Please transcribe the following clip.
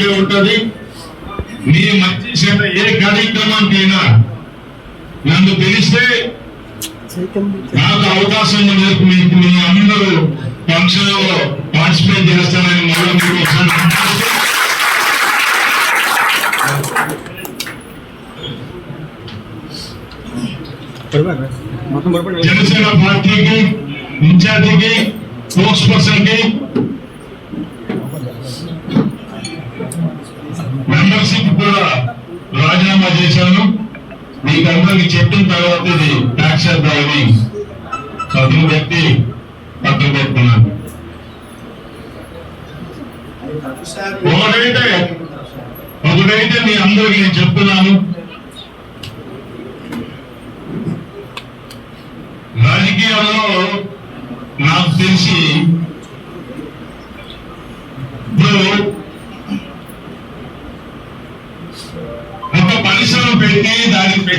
ఇక్కడే ఉంటది. మీ మంచి చేత ఏ కార్యక్రమానికైనా నన్ను తెలిస్తే నాకు అవకాశం ఉన్నందుకు మీకు మీ అందరూ ఫంక్షన్లో పార్టిసిపేట్ చేస్తానని మళ్ళీ మీకు జనసేన పార్టీకి ఇన్ఛార్జికి స్పోక్స్ పర్సన్కి కూడా రాజీనామా చేశాను. మీకందరికి చెప్పిన తర్వాత ఇది ట్యాక్స్ అని చదువు పెట్టి పక్కన పెట్టుకున్నాను ఒకటైతే ఒకటైతే మీ అందరికి నేను చెప్తున్నాను. రాజకీయాల్లో నాకు తెలిసి ఒక పరిశ్రమ పెట్టి దానికి